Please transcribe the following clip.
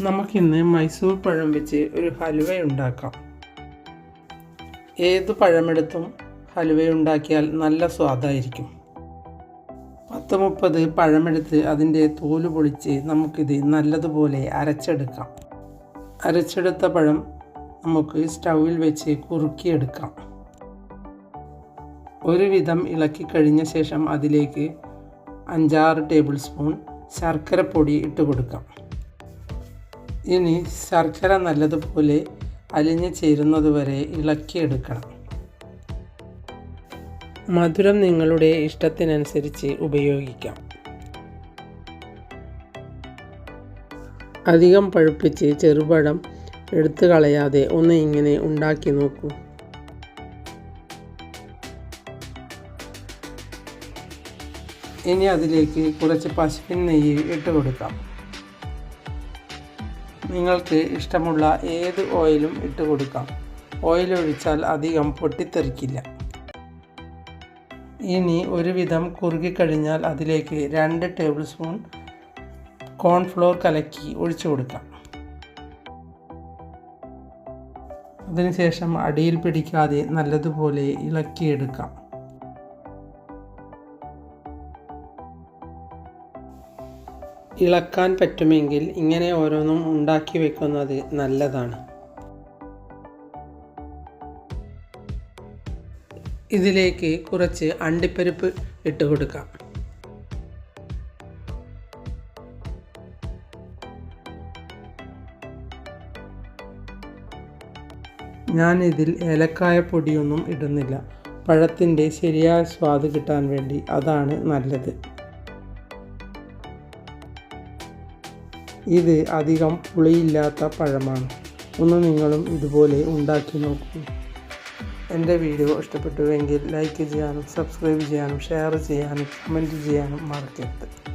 നമുക്കിന്ന് മൈസൂർ പഴം വെച്ച് ഒരു ഹലുവ ഉണ്ടാക്കാം. ഏത് പഴമെടുത്തും ഹലുവ ഉണ്ടാക്കിയാൽ നല്ല സ്വാദായിരിക്കും. പത്ത് മുപ്പത് പഴമെടുത്ത് അതിന്റെ തോൽ പൊളിച്ച് നമുക്കിത് നല്ലതുപോലെ അരച്ചെടുക്കാം. അരച്ചെടുത്ത പഴം നമുക്ക് സ്റ്റൗവിൽ വെച്ച് കുറുക്കിയെടുക്കാം. ഒരുവിധം ഇളക്കി കഴിഞ്ഞ ശേഷം അതിലേക്ക് അഞ്ചാറ് ടേബിൾ സ്പൂൺ ശർക്കരപ്പൊടി ഇട്ട് കൊടുക്കാം. ഇനി ശർക്കര നല്ലതുപോലെ അലിഞ്ഞു ചേരുന്നതുവരെ ഇളക്കിയെടുക്കണം മധുരം നിങ്ങളുടെ ഇഷ്ടത്തിനനുസരിച്ച് ഉപയോഗിക്കാം. അധികം പഴുപ്പിച്ച് ചെറുപഴം എടുത്തു കളയാതെ ഒന്ന് ഇങ്ങനെ ഉണ്ടാക്കി നോക്കൂ. ഇനി അതിലേക്ക് കുറച്ച് പശുവിൻ നെയ്യ് ഇട്ട് കൊടുക്കാം. നിങ്ങൾക്ക് ഇഷ്ടമുള്ള ഏത് ഓയിലും ഇട്ട് കൊടുക്കാം. ഓയിൽ ഒഴിച്ചാൽ അധികം പൊട്ടിത്തെറിക്കില്ല. ഇനി ഒരുവിധം കുറുകിക്കഴിഞ്ഞാൽ അതിലേക്ക് രണ്ട് ടേബിൾ സ്പൂൺ കോൺഫ്ലോർ കലക്കി ഒഴിച്ചു കൊടുക്കാം. അതിനുശേഷം അടിയിൽ പിടിക്കാതെ നല്ലതുപോലെ ഇളക്കിയെടുക്കാം. ഇളക്കാൻ പറ്റുമെങ്കിൽ ഇങ്ങനെ ഓരോന്നും ഉണ്ടാക്കി വെക്കുന്നത് നല്ലതാണ്. ഇതിലേക്ക് കുറച്ച് അണ്ടിപ്പരിപ്പ് ഇട്ട് കൊടുക്കാം. ഞാൻ ഇതിൽ ഏലക്കായ പൊടിയൊന്നും ഇടുന്നില്ല. പഴത്തിന്റെ ശരിയായ സ്വാദ് കിട്ടാൻ വേണ്ടി അതാണ് നല്ലത്. ഇത് അധികം പുളിയില്ലാത്ത പഴമാണ്. ഒന്ന് നിങ്ങളും ഇതുപോലെ ഉണ്ടാക്കി നോക്കൂ. എന്റെ വീഡിയോ ഇഷ്ടപ്പെട്ടുവെങ്കിൽ ലൈക്ക് ചെയ്യാനും സബ്സ്ക്രൈബ് ചെയ്യാനും ഷെയർ ചെയ്യാനും കമന്റ് ചെയ്യാനും മറക്കരുത്.